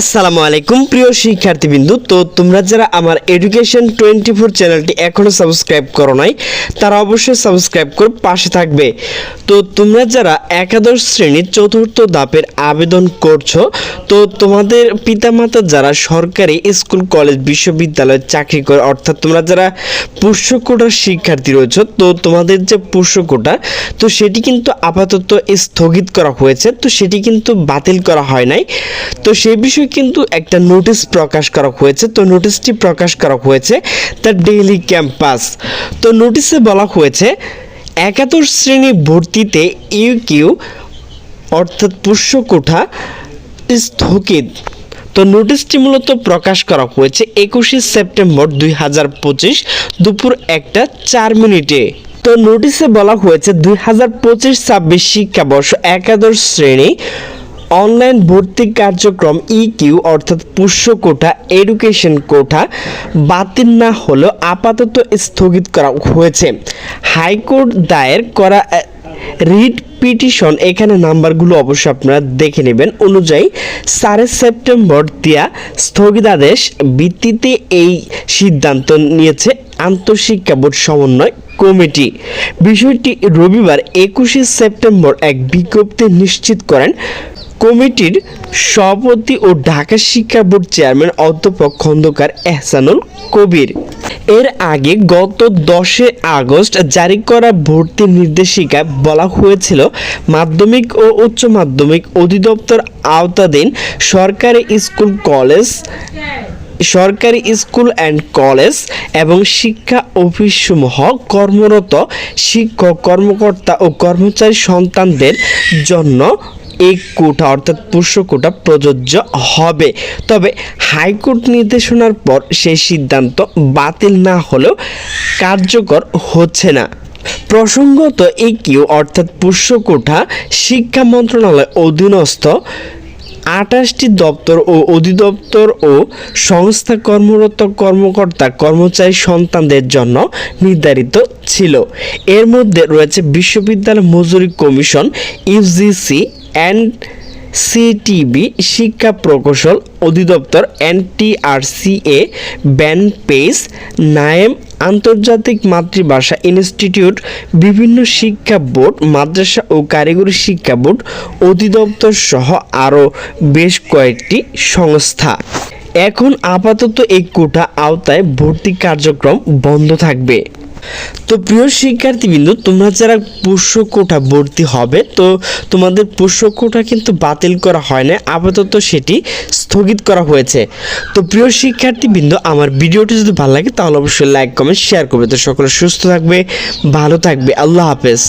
আসসালামু আলাইকুম, প্রিয় শিক্ষার্থীবৃন্দু। তো তোমরা যারা আমার এডুকেশন টোয়েন্টি ফোর চ্যানেলটি এখনও সাবস্ক্রাইব করো নাই, তারা অবশ্যই সাবস্ক্রাইব করে পাশে থাকবে। তো তোমরা যারা একাদশ শ্রেণির চতুর্থ ধাপের আবেদন করছ, তো তোমাদের পিতামাতা যারা সরকারি স্কুল, কলেজ, বিশ্ববিদ্যালয়ে চাকরি করে, অর্থাৎ তোমরা যারা পুষ্য কোটার শিক্ষার্থী রয়েছে, তো তোমাদের যে পুষ্য কোটা তো সেটি কিন্তু আপাতত স্থগিত করা হয়েছে, তো সেটি কিন্তু বাতিল করা হয় নাই। তো সেই বিষয়ে কিন্তু একটা নোটিশ প্রকাশ করা হয়েছে। তো নোটিশটি প্রকাশ করা হয়েছে দ্য ডেইলি ক্যাম্পাস। তো নোটিশে বলা হয়েছে, একাদশ শ্রেণি ভর্তিতে ইউ কিউ অর্থাৎ পুষ্য কোঠা স্থগিত। তো নোটিশটি মূলত প্রকাশ করা হয়েছে একুশে সেপ্টেম্বর দুই হাজার পঁচিশ দুপুর একটা চার মিনিটে। তো নোটিশে বলা হয়েছে দুই হাজার পঁচিশ ছাব্বিশ শিক্ষাবর্ষ একাদশ শ্রেণি অনলাইন ভর্তি কার্যক্রম ই কিউ অর্থাৎ পুষ্য কোঠা এডুকেশন কোঠা, বাতিল না হলেও আপাতত স্থগিত করা হয়েছে। হাইকোর্ট দায়ের করা রিট পিটিশন, এখানে নাম্বারগুলো অবশ্যই আপনারা দেখে নেবেন। অনুযায়ী চারে সেপ্টেম্বর দেয়া স্থগিতাদেশ ভিত্তিতে এই সিদ্ধান্ত নিয়েছে আন্তঃশিক্ষা বোর্ড সমন্বয় কমিটি। বিষয়টি রবিবার একুশে সেপ্টেম্বর এক বিজ্ঞপ্তি নিশ্চিত করেন কমিটির সভাপতি ও ঢাকা শিক্ষা বোর্ড চেয়ারম্যান অধ্যাপক খন্দকার এহসানুল কবির। এর আগে গত দশে আগস্ট জারি করা ভর্তি নির্দেশিকায় বলা হয়েছিল, মাধ্যমিক ও উচ্চ মাধ্যমিক অধিদপ্তর আওতাধীন সরকারি স্কুল কলেজ, সরকারি স্কুল অ্যান্ড কলেজ এবং শিক্ষা অফিসসমূহ কর্মরত শিক্ষক, কর্মকর্তা ও কর্মচারী সন্তানদের জন্য এই কোটা অর্থাৎ পুষ্য কোটা প্রযোজ্য হবে। তবে হাইকোর্ট নির্দেশনার পর সেই সিদ্ধান্ত বাতিল না হলেও কার্যকর হচ্ছে না। প্রসঙ্গত এই কিউ অর্থাৎ পুষ্য কোঠা শিক্ষা মন্ত্রণালয় অধীনস্থ আঠাশটি দপ্তর ও অধিদপ্তর ও সংস্থা কর্মরত কর্মকর্তা কর্মচারী সন্তানদের জন্য নির্ধারিত ছিল। এর মধ্যে রয়েছে বিশ্ববিদ্যালয় মজুরি কমিশন, ইউজিসি অ্যান্ড সিটিবি শিক্ষা প্রকৌশল অধিদপ্তর এনটিআরসিএ ব্যান পেস নায়েম আন্তর্জাতিক মাতৃভাষা ইনস্টিটিউট, বিভিন্ন শিক্ষা বোর্ড, মাদ্রাসা ও কারিগরি শিক্ষা বোর্ড অধিদপ্তর সহ আরও বেশ কয়েকটি সংস্থা। এখন আপাতত এই কোটা আওতায় ভর্তি কার্যক্রম বন্ধ থাকবে। তো প্রিয় শিক্ষার্থীবৃন্দ, তোমরা যারা পোষ্য কোটা ভর্তি হবে, তো তোমাদের পোষ্য কোটা কিন্তু বাতিল করা হয় না আপাতত সেটি স্থগিত করা হয়েছে। তো প্রিয় শিক্ষার্থীবৃন্দ, আমার ভিডিওটি যদি ভালো লাগে, তাহলে অবশ্যই লাইক কমেন্ট শেয়ার করবে। তো সকলে সুস্থ থাকবে, ভালো থাকবে। আল্লাহ হাফেজ।